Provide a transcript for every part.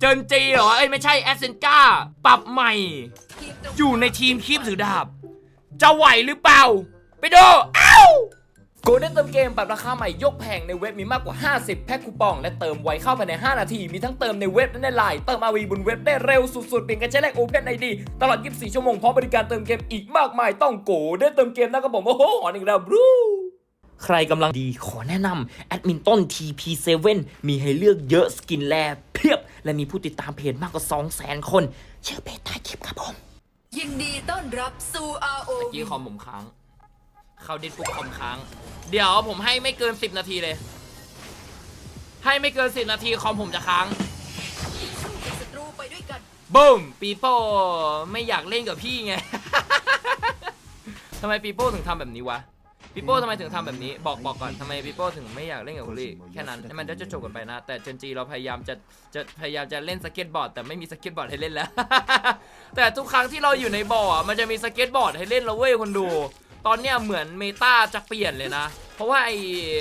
เจินจีเหรอ เอ้ยไม่ใช่แอสเซนกาปรับใหม่ อยู่ในทีมคีบถือดาบ จะไหวหรือเปล่า ไปดูอ้าวโกลเด้นเติมเกมปรับราคาใหม่ยกแผงในเว็บมีมากกว่า 50 แพ็คคูปอง และเติมไวเข้าภายใน 5 นาที มีทั้งเติมในเว็บและในไลน์เติมอาวีบนเว็บได้เร็วสุดๆ เปลี่ยนกันใช้แลกโอเพนไอดีตลอด 24 ชั่วโมงพร้อมบริการเติมเกมอีกมากมายต้องโกลเด้นเติมเกมนะครับผมโอ้โหหอนอีกแล้วบรู ใครกำลังดีขอแนะนำแอดมินต้น TP7 มีให้เลือกเยอะสกินแลเพียบ และมีผู้ติดตามเพจมากกว่า 200,000 คน เชื่อเพจใต้คลิปครับผม ยินดีต้อนรับสู่ RO เมื่อกี้คอมผมค้าง เข้าดิสปุ๊บคอมค้าง เดี๋ยวผมให้ไม่เกิน 10 นาทีเลย ให้ไม่เกิน 10 นาทีคอมผมจะค้างศัตรูไปด้วยกันบูมปีโป้ไม่อยากเล่นกับพี่ไง ทำไมปีโป้ถึงทำแบบนี้วะ ปีโป้ทำไมถึงทำแบบนี้บอกบอกก่อนทำไมปีโป้ถึงไม่อยากเล่นกับคุรี่แค่นั้นให้มันจะจบกันไปนะ แต่เจนจีเราพยายามจะจะพยายามจะเล่นสเก็ตบอร์ดแต่ไม่มีสเก็ตบอร์ดให้เล่นแล้ว แต่ทุกครั้งที่เราอยู่ในบ่ออะมันจะมีสเก็ตบอร์ดให้เล่นแล้วเว้ยคนดู ตอนเนี้ยเหมือนเมตาจะเปลี่ยนเลยนะ เพราะว่าไอ้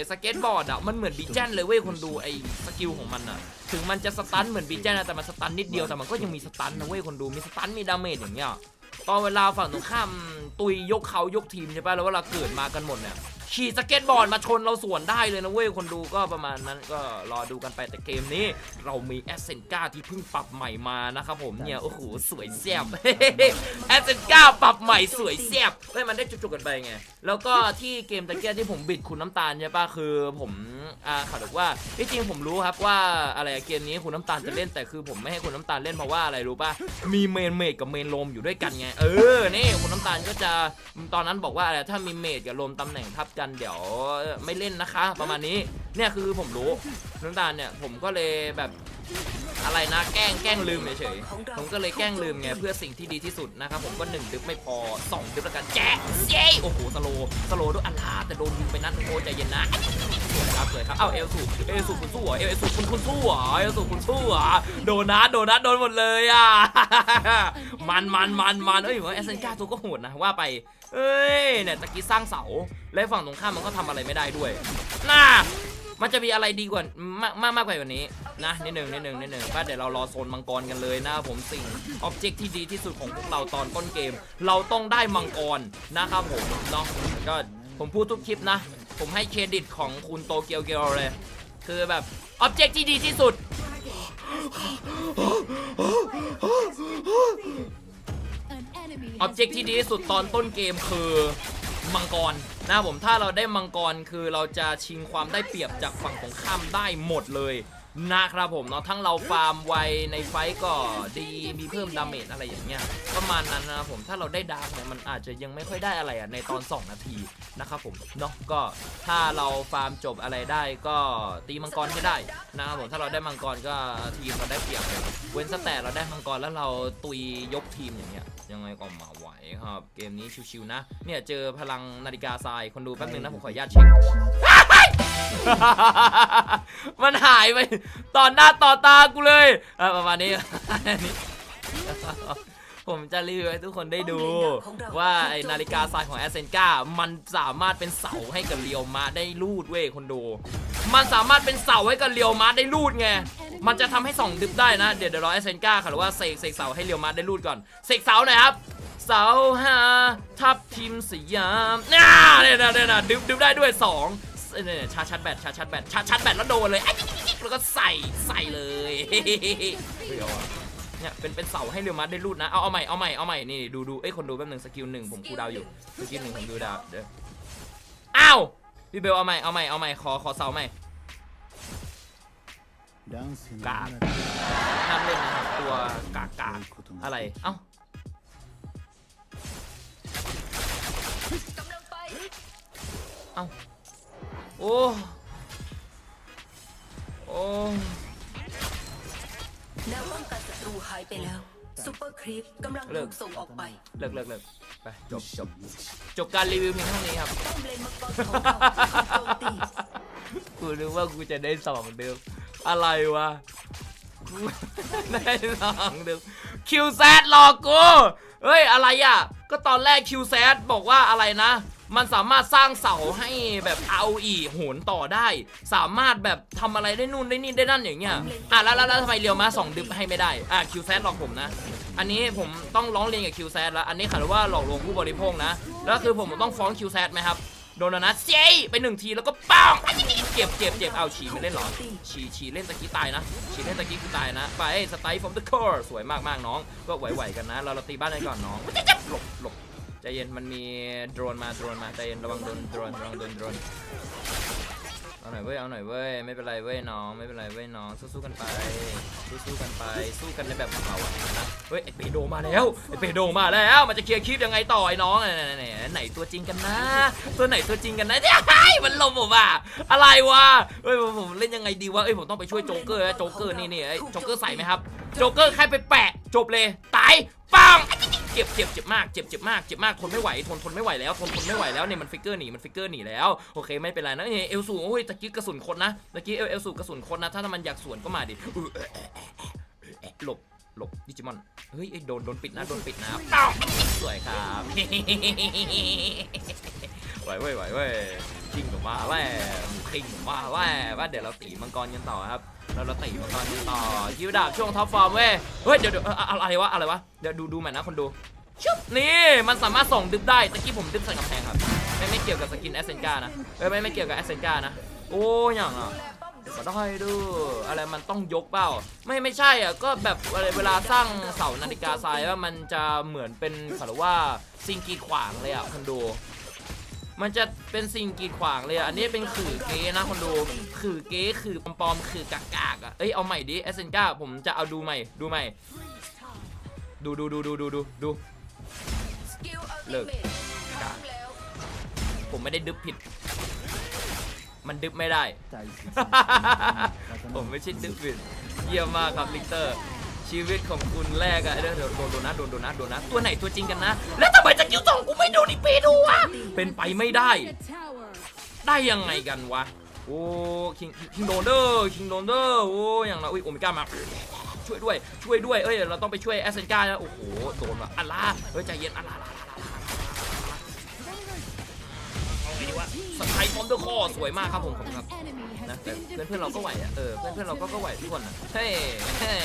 สเก็ตบอร์ดอะมันเหมือนบีแจนเลยเว้ยคนดูไอ้สกิลของมันอะถึงมันจะสตันเหมือนบีแจนนะแต่มันสตันนิดเดียวแต่มันก็ยังมีสตันนะเว้ยคนดูมีสตันมีดาเมจอย่างเงี้ย ตอนเวลาฝั่งตรงข้ามตุยยกเขายกทีมใช่ป่ะแล้วเวลาเกิดมากันหมดเนี่ย ขี่สเก็ตบอร์ดมาชนเราสวนได้เลยนะเว้ยคนดูก็ประมาณนั้นก็รอดูกันไปแต่เกมนี้ เรามีแอสเซนกาที่เพิ่งปรับใหม่มานะครับผมเนี่ยโอ้โหสวยแซ่บแอสเซนกาปรับใหม่สวยแซ่บเฮ้ยมันได้จุกๆกันไปไงแล้วก็ที่เกมตะเกียที่ผมบิดคุณน้ำตาลใช่ป่ะคือผมอ่าเขาบอกว่าที่จริงผมรู้ครับว่าอะไรอะเกมนี้คุณน้ำตาลจะเล่นแต่คือผมไม่ให้คุณน้ำตาลเล่นเพราะว่าอะไรรู้ป่ะมีเมนเมดกับเมนโลมอยู่ด้วยกันไงเออนี่คุณน้ำตาลก็จะตอนนั้นบอกว่าอะไรถ้ามีเมดกับโลมตำแหน่งทับกันเดี๋ยวไม่เล่นนะคะ ประมาณนี้เนี่ยคือผมรู้น้ำตาลเนี่ยผมก็เลยแบบอะไรนะแกล้งแกล้งลืมเฉยๆผมก็เลยแกล้งลืมไงเพื่อสิ่งที่ดีที่สุดนะครับผมก็หนึ่งดึบไม่พอสองดึบแล้วกันแจ๊ะเย้โอ้โหสโลสโลด้วยอัลลาแต่โดนยิงไปนัดหนึงโอ้ใจเย็นนะ ครับสวยครับเอ้าเอลสูเอลสูคุณสู้เหรอเอลสูคุณคุณสู้เหรอเอลสูคุณสู้เหรอโดนัทโดนัทโดนหมดเลยอะมันมันมันมันเอ้ยว่าเอสเซนกาตัวก็โหดนะว่าไปเอ้ยเนี่ยตะกี้สร้างเสาและฝั่งตรงข้ามมันก็ทำอะไรไม่ได้ด้วยน่ามันจะมีอะไรดีกว่ามากมากมากกว่านี้นะนิดหนึ่งนิดหนึ่งนิดหนึ่งก็เดี๋ยวเรารอโซนมังกรกันเลยนะผมสิ่งออบเจกต์ที่ดีที่สุดของพวกเราตอนต้นเกม เราต้องได้มังกรนะครับผมเนาะก็ ผมพูดทุกคลิปนะ ผมให้เครดิตของคุณโตเกียวเกียวเลย คือแบบออบเจกต์ที่ดีที่สุด ออบเจกต์ที่ดีที่สุดตอนต้นเกมคือมังกรนะผมถ้าเราได้มังกรคือเราจะชิงความได้เปรียบจากฝั่งของข้ามได้หมดเลย นะครับผมเนาะทั้งเราฟาร์มไวในไฟก็ดีมีเพิ่มดาเมจอะไรอย่างเงี้ยประมาณนั้นนะครับผมถ้าเราได้ดาร์กเนี่ยมันอาจจะยังไม่ค่อยได้อะไรอะในตอน 2 นาทีนะครับผมเนาะก็ถ้าเราฟาร์มจบอะไรได้ก็ตีมังกรให้ได้นะครับผมถ้าเราได้มังกรก็ทีมเราได้เปรียบเลยเว้นแต่เราได้มังกรแล้วเราตุยยกทีมอย่างเงี้ยยังไงก็มาไหวครับ เกมนี้ชิวๆนะ เนี่ยเจอพลังนาฬิกาทรายคนดูแป๊บนึงนะผมขออนุญาตเช็คมันหายไปต่อหน้าต่อตากูเลยประมาณนี้ ผมจะรีวิวให้ทุกคนได้ดู ว่าไอนาฬิกาทรายของแอสเซนกามันสามารถเป็นเสาให้กับเรียวมาได้ลูดเว้ยคนดูมันสามารถเป็นเสาให้กับเรียวมาได้ลูดไง มันจะทำให้ส่องดึบได้นะ เดี๋ยวเดี๋ยวรอแอสเซนกาค่ะหรือว่าเสกเสกเสาให้เรียวมาได้ลูดก่อนเสกเสาหน่อยครับเสาหาทับทิมสยามน่าเนี่ยนะเนี่ยนะดึบดึบได้ด้วยสอง เนี่ยชาร์จชาร์จแบตชาร์จชาร์จแบตชาร์จชาร์จแบตแล้วโดนเลยไอ้แล้วก็ใส่ใส่เลยเฮ้ยเอาอะเนี่ยเป็นเป็นเสาให้เรียวมาได้รูดนะเอาเอาใหม่เอาใหม่เอาใหม่นี่ดูดูเอ้ยคนดูแป๊บนึงสกิลหนึ่งผมคูดาวอยู่สกิลหนึ่งผมดูดาวเด้ออ้าวพี่เบลเอาใหม่เอาใหม่เอาใหม่ขอขอเสาใหม่กาห้ามเล่นนะครับตัวกากาอะไรเอ้าเอ้า โอ้โอ้แนวป้องกันศัตรูหายไปแล้วซูเปอร์ครีปกำลังถูกส่งออกไปเลิกเลิกเลิกไปจบจบจบการรีวิวเพียงเท่านี้ครับป้อมเลนมังกรของเราถูกโจมตีกูนึกว่ากูจะได้สองเดิมอะไรวะกูได้สองเดิมคิวแซดหลอกกูเฮ้ยอะไรอะ ก็ตอนแรกคิวแซดบอกว่าอะไรนะ มันสามารถสร้างเสาให้แบบเอาอีโหนต่อได้ สามารถแบบทำอะไรได้นู่นได้นี่ได้นั่นอย่างเงี้ยอะแล้วแล้วทำไมเรียวมาสองดึบให้ไม่ได้อะคิวแซดหลอกผมนะอันนี้ผมต้องร้องเรียนกับคิวแซดแล้วอันนี้เขาเรียกว่าหลอกลวงผู้บริโภคนะแล้วคือผมต้องฟ้องคิวแซดไหมครับโดนแล้วนะเจ๊ไปหนึ่งทีแล้วก็ปังเจ็บเจ็บเจ็บเอาฉีไม่เล่นหรอฉีฉีเล่นตะกี้ตายนะฉีเล่นตะกี้คือตายนะ ไปสไตล์ from the core สวยมากมากๆน้อง ก็ไหวๆกันนะ เราเราตีบ้านกันก่อนน้องหลบหลบ เย็นมันมีโดรนมาโดรนมาใจเย็นระวังโดนโดรนระวังโดนโดรนเอาหน่อยเว้ยเอาหน่อยเว้ยไม่เป็นไรเว้ยน้องไม่เป็นไรเว้ยน้องสู้ๆกันไปสู้ๆกันไปสู้กันในแบบของเราอะนะเฮ้ยไอเปโดมาแล้วไอเปโดมาแล้วมันจะเคลียร์คลิปยังไงต่อไอ้น้องไหนไหนไหนไหนตัวจริงกันนะ ตัวไหนตัวจริงกันนะเนี่ยเฮ้ยมันลมผมอะอะไรวะเฮ้ยผมผมเล่นยังไงดีวะเอ้ยผมต้องไปช่วยโจ๊กเกอร์โจ๊กเกอร์นี่นี่ไอโจ๊กเกอร์ใส่ไหมครับโจ๊กเกอร์แค่ไปแปะจบเลยตายปัง เจ็บเจ็บเจ็บมากเจ็บเจ็บมากเจ็บมากทนไม่ไหวทนทนไม่ไหวแล้วทนทนไม่ไหวแล้วเนี่ยมันฟิกเกอร์หนีมันฟิกเกอร์หนีแล้วโอเคไม่เป็นไรนะเอ้ยเอลสูโอ้ยตะกี้กระสุนคนนะตะกี้เอลเอลสูกระสุนคนนะถ้ามันอยากสวนก็มาดิหลบหลบดิจิมอน เฮ้ยเอ้ยโดนโดนปิดนะโดนปิดนะป้าสวยครับไหวเว้ยไหวเว้ยคิงกับมาแว่คิงกับมาแว่ว่าเดี๋ยวเราตีมังกรกันต่อครับ เราเราตีมังกรกันต่อยิวดาบช่วงท็อปฟอร์มเว้ยเฮ้ยเดี๋ยวเดี๋ยวอะไรวะอะไรวะเดี๋ยวดูดูใหม่นะคนดูชุบนี่มันสามารถส่งดึบได้ตะกี้ผมดึบใส่กำแพงครับไม่ไม่เกี่ยวกับสกินแอสเซนกานะเอ้ยไม่ไม่เกี่ยวกับแอสเซนกานะโอ้ยอย่างอะมาได้ดูอะไรมันต้องยกเปล่า ไม่ไม่ใช่อะก็แบบเวลาเวลาสร้างเสานาฬิกาทรายว่ามันจะเหมือนเป็นเขาเรียกว่าสิ่งกีขวางเลยอะคนดู มันจะเป็นสิ่งกีดขวางเลยอะ อันนี้เป็นขื่อเก๊นะคนดู ขื่อเก๊ขื่อปลอมๆขื่อกากๆอะ เอ้ยเอาใหม่ดิแอสเซนกาผมจะเอาดูใหม่ ดูใหม่ ดูดูดูดูดูดูดูสกิลอัลเลิติกเมทพร้อมแล้วผมไม่ได้ดึบผิด มันดึบไม่ได้ ผมไม่ใช่ดึบผิด เยี่ยมมากครับลิกเตอร์ ชีวิตของคุณแรกอะเดี๋ยวเดี๋ยวโดนโดนนะโดนโดนนะโดนนะตัวไหนตัวจริงกันนะ แล้วทำไมจะกิลสองกูไม่โดนอีปีดูวะเป็นไปไม่ได้ ได้ยังไงกันวะโอ้คิงคิงโดนเดอร์คิงโดนเดอร์โอ้อย่างเราอุ้ยโอเมก้ามาช่วยด้วยช่วยด้วยเอ้ยเราต้องไปช่วยแอสเซนกานะโอ้โหโดนว่ะอัลลาเฮ้ยใจเย็นอัลลา สไตล์ฟอมเดอร์คอสวยมากครับผมผมครับนะแต่เพื่อนเพื่อนๆเราก็ไหวอะเออเพื่อนเพื่อนๆเราก็ก็ไหวทุกคนอะเฮ้ยเฮ้ย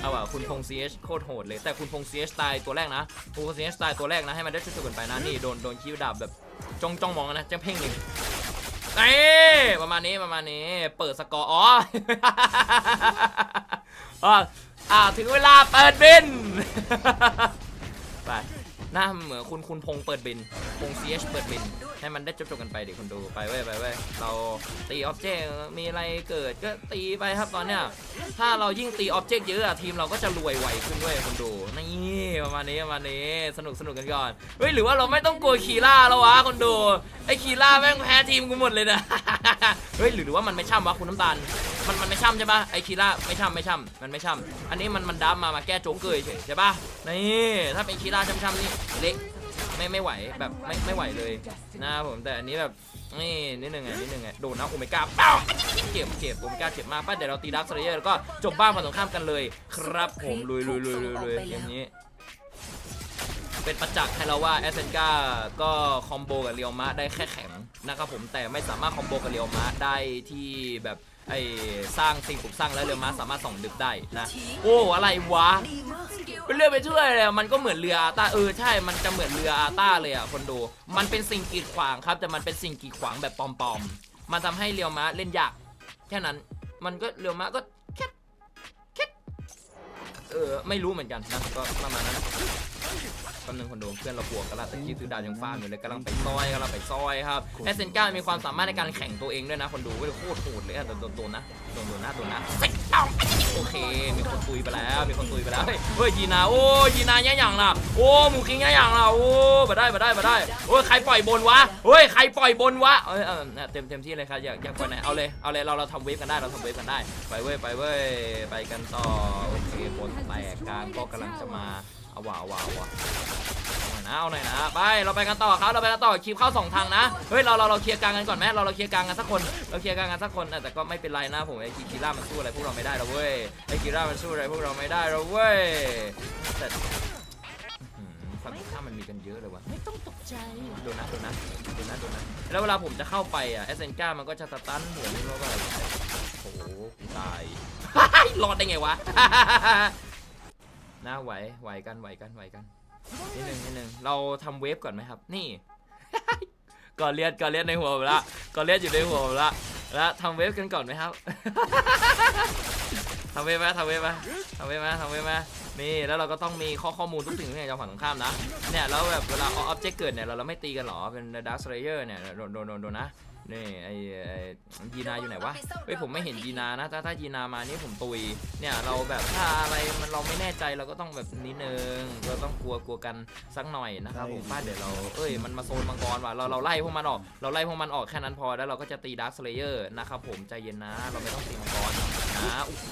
เอาว่ะคุณพงษ์ CH โคตรโหดเลยแต่คุณพงษ์ CH ตายตัวแรกนะคุณพงษ์ CH ตายตัวแรกนะให้มันได้ช่วยๆกันไปนะนี่โดนโดนคิ้วดาบแบบจ้องจ้องมองนะจ้งเพ่งหนึ่งเอ้ยประมาณนี้ประมาณนี้ เปิดสกอร์อ๋ออะอ่าถึงเวลาเปิดบินไป หน้าเหมือนคุณคุณพงษ์เปิดบินพงษ์ CH เปิดบิน ให้มันได้จบๆกันไปเดี๋ยวคนดูไปเว้ยไปเว้ยเราตีออบเจกต์มีอะไรเกิดก็ตีไปครับตอนเนี้ยถ้าเรายิ่งตีออบเจกต์เยอะอะทีมเราก็จะรวยไวขึ้นเว้ยคนดูนี่ประมาณนี้ประมาณนี้สนุกสนุกกันก่อนเฮ้ยหรือว่าเราไม่ต้องกลัวคีล่าแล้ววะคนดูไอ้คีล่าแม่งแพ้ทีมกูหมดเลยนะเฮ้ยหรือว่ามันไม่ช่ำวะคุณน้ำตาล มันมันไม่ช่ำใช่ปะไอคีล่าไม่ช่ำไม่ช่ำมันไม่ช่ำอันนี้มันมันดับมามาแก้โจ๊กเกยเฉยใช่ปะนี่ถ้าเป็นคีล่าช่ำๆนี่เละไม่ไม่ไหวแบบไม่ไม่ไหวเลยนะผมแต่อันนี้แบบนี่นิดนึงไงนิดนึงไงโดนนะโอเมก้าเป้าเจ็บเจ็บโอเมก้าเจ็บมากป้าเดี๋ยวเราตีดักสเลเยอร์แล้วก็จบบ้านฝั่งตรงข้ามกันเลย ครับผมลุยลุยลุยลุยลุยเกมนี้ เป็นประจักษ์ให้เราว่าแอสเซนกาก็คอมโบกับเรียวมะได้แค่แข็งนะครับผมแต่ไม่สามารถคอมโบกับเรียวมะได้ที่แบบ ไอ้สร้างสิ่งปลูกสร้างแล้วเรียวมะสามารถส่องดึกได้นะโอ้อะไรวะดีมากสกิลเป็นเรือไปช่วยเลยอะมันก็เหมือนเรืออาต้าเออใช่ มันจะเหมือนเรืออาต้าเลยอะคนดู มันเป็นสิ่งกีดขวางครับ แต่มันเป็นสิ่งกีดขวางแบบปลอมๆมันทำให้เรียวม้าเล่นยากแค่นั้นมันก็เรียวม้าก็แค่แค่เออไม่รู้เหมือนกันนะก็ประมาณนั้น นะแป๊บนึงคนดูเพื่อนเราบวกกันละแต่กี้ถือดาบยังฟาดอยู่เลยกำลังไปซอยกำลังไปซอยครับแอสเซนก้ามีความสามารถในการแข่งตัวเองด้วยนะ คนดูเว้ยโคตรโหดเลยอะโดนโดนโดนนะโดนโดนนะโดนนะเซ็ตเอาโอเค มีคนตุยไปแล้วมีคนตุยไปแล้วเฮ้ยเฮ้ยยีนาโอ้ยีนาแย่อย่างล่ะโอ้หมูคิงแย่อย่างล่ะโอ้มาได้มาได้มาได้โอ้ยใครปล่อยบนวะเฮ้ยใครปล่อยบนวะเอ้ยเออเนี่ยเต็มเต็มที่เลยครับอยากอยากปล่อยไหนเอาเลยเอาเลยเราเราทำเวฟกันได้เราทำเวฟกันได้ไปเว้ยไปเว้ยไปกันต่อโอเคบนแตกกลางก็กำลังจะมา เอาว่ะเอาว่ะเอาว่ะเอานะเอาหน่อยนะไปเราไปกันต่อครับเราไปกันต่อคลิปเข้าสองทางนะเฮ้ยเราเราเราเคลียร์กลางกันก่อนไหมเราเราเคลียร์กลางกันสักคนเราเคลียร์กลางกันสักคนแต่ก็ไม่เป็นไรนะผมไอ้คีร่ามันสู้อะไรพวกเราไม่ได้หรอกเว้ยไอ้คีร่ามันสู้อะไรพวกเราไม่ได้หรอกเว้ยแต่อื้อหือสข้ามันมีกันเยอะเลยวะไม่ต้องตกใจดูนะดูนะดูนะดูนะแล้วเวลาผมจะเข้าไปอะเอสเซนก้ามันก็จะสตันหัวนี่เพราะว่าโอ้โหตายรอดได้ไงวะ น่าไหวไหวกันไหวกันไหวกันนิดนึงนิดนึงเราทำเวฟก่อนไหมครับ นี่ ก่อนเลียนก่อนเลียนในหัวผมละก่อนเลียนอยู่ในหัวผมละแล้วทำเวฟกันก่อนไหมครับทำเวฟไหมทำเวฟไหมทำเวฟไหมทำเวฟไหมนี่แล้วเราก็ต้องมีข้อข้อมูลทุกสิ่งทุกอย่างจากฝั่งตรงข้ามนะเนี่ยแล้วแบบเวลาออบเจกต์เกิดเนี่ยเราเราไม่ตีกันหรอเป็นดักสเลเยอร์เนี่ยโดนโดนโดนนะ นี่ไอไอ้ยีนาอยู่ไหนวะเฮ้ยผมไม่เห็นยีนานะถ้าถ้ายีนามานี่ผมตุยเนี่ยเราแบบถ้าอะไรมันเราไม่แน่ใจเราก็ต้องแบบนิดนึงเราต้องกลัวกลัวกันสักหน่อยนะครับผมป้าเดี๋ยวเราเอ้ยมันมาโซนมังกรว่ะเราเราไล่พวกมันออก เราไล่พวกมันออกแค่นั้นพอแล้วเราก็จะตีดักสเลเยอร์นะครับผมใจเย็นนะ เราไม่ต้องตีมังกรนะโอ้โห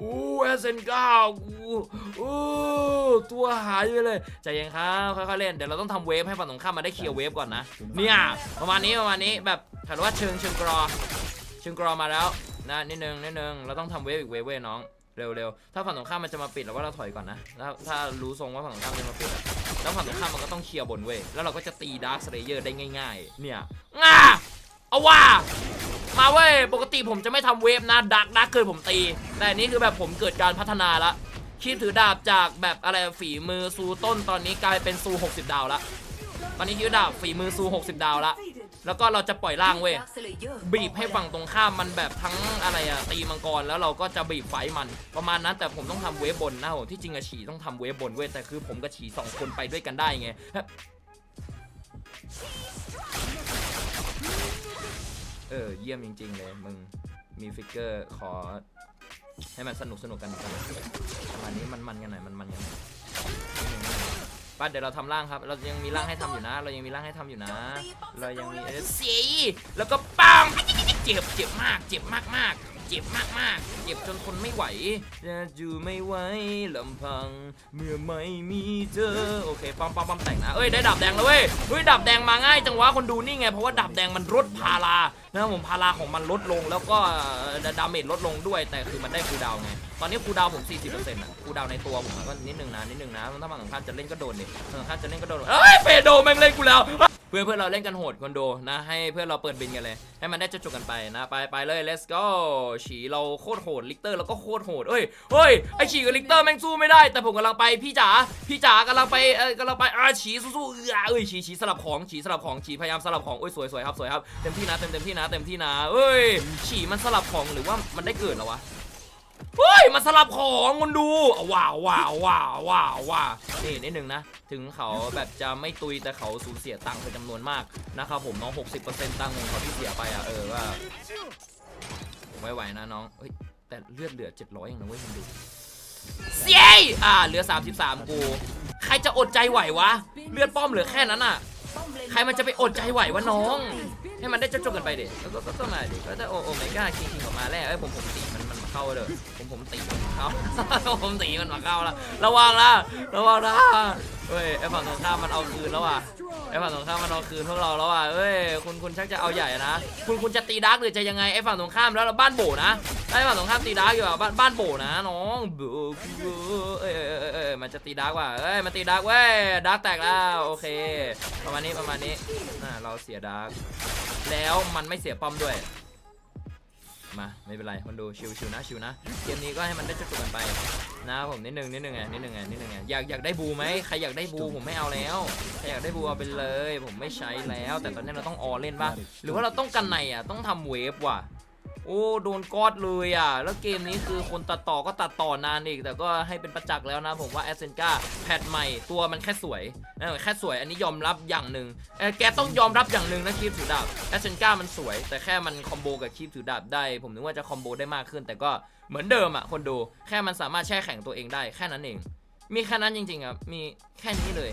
อู้เอสเอ็นเก้าอู้อู้ตัวหายไปเลยใจเย็นครับค่อยๆเล่นเดี๋ยวเราต้องทำเวฟให้ฝั่งตรงข้ามมาได้เคลียร์เวฟก่อนนะเนี่ยประมาณนี้ประมาณนี้แบบถือว่าเชิงเชิงกรอ เชิงกรอมาแล้วนะนิดนึงนิดนึงเราต้องทำเวฟอีกเวฟเว้ยน้องเร็วๆ ถ้าฝั่งตรงข้ามมันจะมาปิดเราว่าเราถอยก่อนนะ ถ้าถ้ารู้ทรงว่าฝั่งตรงข้ามจะมาปิด แล้วฝั่งตรงข้ามมันก็ต้องเคลียร์บนเว้ย แล้วเราก็จะตีดาร์คสเลเยอร์ได้ง่าย ๆ เนี่ยง่าเอาว่า มาเว้ย ปกติผมจะไม่ทำเวฟนะดักดักเกิดผมตี แต่นี้คือแบบผมเกิดการพัฒนาละคีบถือดาบจากแบบอะไรฝีมือซูต้นตอนนี้กลายเป็นซู 60 ดาวละตอนนี้คีบดาบฝีมือซู 60 ดาวละแล้วก็เราจะปล่อยล่างเว้ยบีบให้ฝั่งตรงข้ามมันแบบทั้งอะไรอะตีมังกรแล้วเราก็จะบีบไฟมัน ประมาณนั้นแต่ผมต้องทำเวฟบนนะผมที่จริงอะฉีต้องทำเวฟบนเว้ยแต่คือผมกับฉีสองคนไปด้วยกันได้ไง เออ เยี่ยมจริง ๆ เลย มึง มีฟิกเกอร์ขอ ให้มันสนุกสนุกกันกันประมาณนี้มันมันกันหน่อยมันมันกันหน่อยป้าเดี๋ยวเราทำร่างครับ เรายังมีร่างให้ทำอยู่นะ เรายังมีร่างให้ทำอยู่นะ เรายังมีเออเสียแล้วก็ปังเจ็บเจ็บมาก เจ็บมากมาก เจ็บมากมากเจ็บจนทนไม่ไหวจะอยู่ไม่ไหวลำพัง เมื่อไม่มีเธอโอเคปั๊มปั๊มปั๊มแต่งนะเอ้ยได้ดาบแดงแล้วเว้ยเฮ้ยดาบแดงมาง่ายจังวะคนดูนี่ไงเพราะว่าดาบแดงมันลดพารานะผมพาราของมันลดลงแล้วก็ดาเมจลดลงด้วย แต่คือมันได้คูดาวไงตอนนี้คูดาวผม 40%อะคูดาวในตัวผมก็นิดนึงนะนิดนึงนะถ้าฝั่งตรงข้ามจะเล่นก็โดนดิฝั่งตรงข้ามจะเล่นก็โดนเอ้ยเปโดแม่งเล่นกูแล้ว เพื่อนเพื่อนเราเล่นกันโหดคอนโดนะ ให้เพื่อนเราเปิดบินกันเลย ให้มันได้จะจบกันไปนะ ไปไปเลย let's go ฉีเราโคตรโหดลิกเตอร์เราก็โคตรโหดเอ้ยเฮ้ยไอฉีกับลิกเตอร์แม่งสู้ไม่ได้ แต่ผมกำลังไปพี่จ๋าพี่จ๋ากำลังไปเออกำลังไปอ่าฉีสู้ๆเอ้ยเอ้ยฉีฉีสลับของฉีสลับของฉีพยายามสลับของโอ้ยสวยสวยครับสวยครับเต็มที่นะเต็มเต็มที่นะเต็มที่นะเอ้ยฉีมันสลับของหรือว่ามันได้เกิดเหรอวะ เฮ้ยมาสลับของคนดูว้าวว้าวว้าวว้าวว้าวนี่นิดหนึ่งนะ ถึงเขาแบบจะไม่ตุยแต่เขาสูญเสียตังค์ไปจำนวนมากนะครับผมน้อง 60%ตังค์ของเขาที่เสียไปอะเออว่าไม่ไหวนะน้องเฮ้ยแต่เลือดเหลือ 700อย่างนะเว้ยคนดูเสียอ่าเหลือ 33 กู ใครจะอดใจไหววะ เลือดป้อมเหลือแค่นั้นอะ ใครมันจะไปอดใจไหววะน้อง ให้มันได้จบๆกันไปเดิแล้วก็ก็ก็มาเดิก็จะโอโอเมก้าคิงคิงออกมาแล้วเอ้ผมผมตีมัน เข้าเลยผมผมตีมันมาเข้าผมตีมันมาเข้าแล้วระวังนะระวังนะเฮ้ยไอฝั่งตรงข้ามมันเอาคืนแล้วว่ะไอฝั่งตรงข้ามมันเอาคืนพวกเราแล้วว่ะเอ้ยคุณคุณชักจะเอาใหญ่นะคุณคุณจะตีดาร์กหรือจะยังไงไอฝั่งตรงข้ามแล้วเราบ้านโบนะไอฝั่งตรงข้ามตีดาร์กอยู่อะบ้านบ้านโบนะน้องบโบเอ้ยเอ้ยเอ้ยเอ้ยมันจะตีดาร์กว่ะเอ้ยมันตีดาร์กเว้ยดาร์กแตกแล้วโอเค ประมาณนี้ประมาณนี้น่าเราเสียดาร์กแล้วมันไม่เสียป้อมด้วย มาไม่เป็นไรคนดูชิวชิวนะชิวนะเกมนี้ก็ให้มันได้จบกันไปนะผมนิดนึงนิดนึงไงนิดนึงไงนิดนึงไงอยากอยากได้บูไหมใครอยากได้บูผมไม่เอาแล้วใครอยากได้บูเอาไปเลย ผมไม่ใช้แล้ว แต่ตอนนี้เราต้องออเล่นป่ะหรือว่าเราต้องกันในอะต้องทำเวฟว่ะ โอ้โดนกอดเลยอะ แล้วเกมนี้คือคนตัดต่อก็ตัดต่อนานอีก แต่ก็ให้เป็นประจักษ์แล้วนะ ผมว่าแอสเซนกาแพทใหม่ตัวมันแค่สวยแค่สวยอันนี้ยอมรับอย่างหนึ่งเออแกต้องยอมรับอย่างหนึ่งนะคีบถือดาบแอสเซนกามันสวย แต่แค่มันคอมโบกับคีบถือดาบได้ ผมนึกว่าจะคอมโบได้มากขึ้น แต่ก็เหมือนเดิมอะคนดูแค่มันสามารถแช่แข็งตัวเองได้แค่นั้นเอง มีแค่นั้นจริงๆอะมีแค่นี้เลย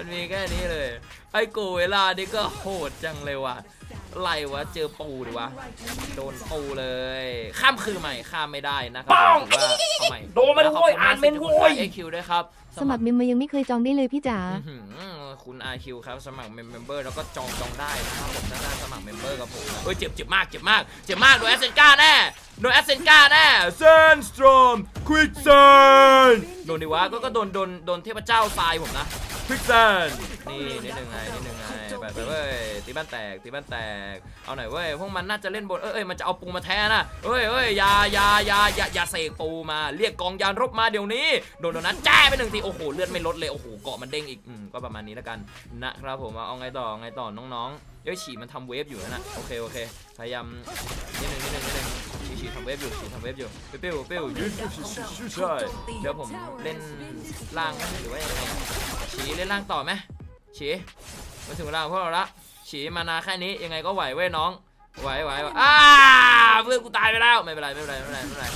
มันมีแค่นี้เลย ไอ้โกเวลานี่ก็โหดจังเลยว่ะไรวะเจอปูดิวะ โดนปูเลย ข้ามคือใหม่ข้ามไม่ได้นะครับป้องผมถือว่าเอาใหม่โดนมันโว้ยอ่านเมนโว้ยเอคิวด้วยครับ สมัครเมมเบอร์ยังไม่เคยจองได้เลยพี่จ๋าอื้อหือคุณอาคิวครับสมัครเมมเบอร์แล้วก็จองจองได้นะครับผมถ้าได้สมัครเมมเบอร์กับผมนะเฮ้ยเจ็บเจ็บมากเจ็บมากเจ็บมากโดนแอสเซนกาแน่โดนแอสเซนกาแน่เซนสตรอมควิกเซนโดนดิวะก็ก็โดนโดนโดนเทพเจ้าทรายผมนะ ควิกเซนนี่นิดนึงไงนิดนึงไงไปไปเว้ยตีบ้านแตกตีบ้านแตกเอาหน่อยเว้ยพวกมันน่าจะเล่นบนเอ้ยเอ้ยมันจะเอาปูมาแทนนะเอ้ยเอ้ยอย่าอย่าอย่าอย่าอย่าเสกปูมาเรียกกองยานรบมาเดี๋ยวนี้โดนโดนนั้นแจ้ไปหนึ่งทีโอ้โหเลือดไม่ลดเลยโอ้โหเกาะมันเด้งอีกอืมก็ประมาณนี้แล้วกันนะครับผมเอาไงต่อไงต่อน้องๆเอ้ยฉี่มันทำเวฟอยู่นะโอเคโอเคพยายามนิดนึงนิดนึงนิดนึงฉีฉีทำเวฟอยู่ฉีทำเวฟอยู่เปิ้วเปิ้วยืดใช่เดี๋ยวผมเล่นล่างหมหรือว่ายังไง ฉีเล่นล่างต่อไหมฉีมาถึงเวลาของพวกเราละฉีมานาแค่นี้ยังไงก็ไหวเว้ยน้องไหวไหวอ้าเพื่อนกูตายไปแล้วไม่เป็นไรไม่เป็นไรไม่เป็นไรไม่เป็นไร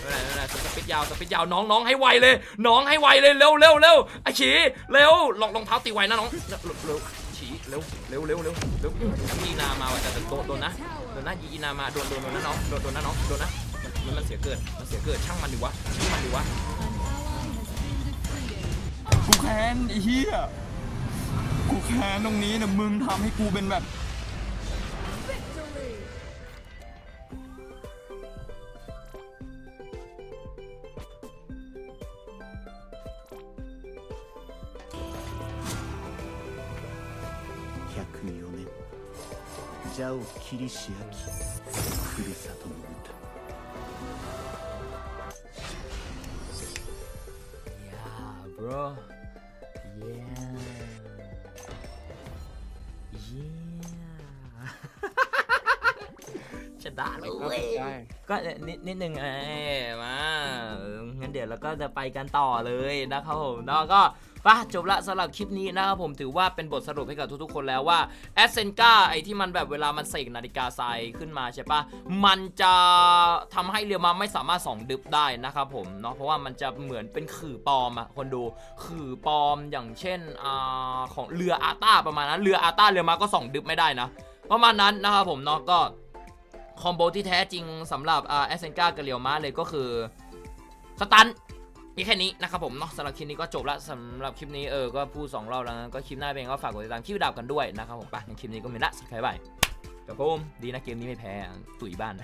ไม่เป็นไรไม่เป็นไรสปิดยาวสปิดยาวน้องน้องให้ไวเลย น้องให้ไวเลยเร็วเร็วเร็วไอฉีเร็วรองรองเท้าตีไวนะน้องเร็วเร็วฉีเร็วเร็วเร็วเร็วเร็วยีนามาว่ะแต่โดนโดนนะโดนนะยีนามาโดนโดนโดนนะน้องโดนโดนนะน้องโดนนะมันมันเสียเกิดมันเสียเกิดช่างมันดิวะช่างมันดิวะ กูแค้นไอ้เหี้ย กูแค้นตรงนี้เนี่ยมึงทำให้กูเป็นแบบ 104年蛇を切りし焼きふるさとの歌 Yeah, bro. Yeah. ชนะเลยเว้ยก็นิดนิดนึงไงมางั้นเดี๋ยวเราก็จะไปกันต่อเลยนะครับผมแล้วก็ป่ะจบละสำหรับคลิปนี้นะครับผมถือว่าเป็นบทสรุปให้กับทุกๆคนแล้วว่าแอสเซนกาไอที่มันแบบเวลามันเสกนาฬิกาทรายขึ้นมาใช่ปะมันจะทำให้เรือมาไม่สามารถส่องดึบได้นะครับผมเนาะเพราะว่ามันจะเหมือนเป็นขื่อปลอมอะคนดูขื่อปลอมอย่างเช่นอ่าของเรืออาต้าประมาณนั้นเรืออาต้าเรือมาก็ส่องดึบไม่ได้นะประมาณนั้นนะครับผมเนาะก็ คอมโบที่แท้จริงสำหรับอ่าแอสเซนกากับเรียวมาเลยก็คือสตันมีแค่นี้นะครับผมเนาะสำหรับคลิปนี้ก็จบละสำหรับคลิปนี้เออก็พูดสองรอบแล้วก็คลิปหน้าเองก็ฝากกดติดตามคลิปดาวกันด้วยนะครับผมไปคลิปนี้ก็มีละสกายบายกับผมดีนะเกมนี้ไม่แพ้ตุ๋ยบ้าน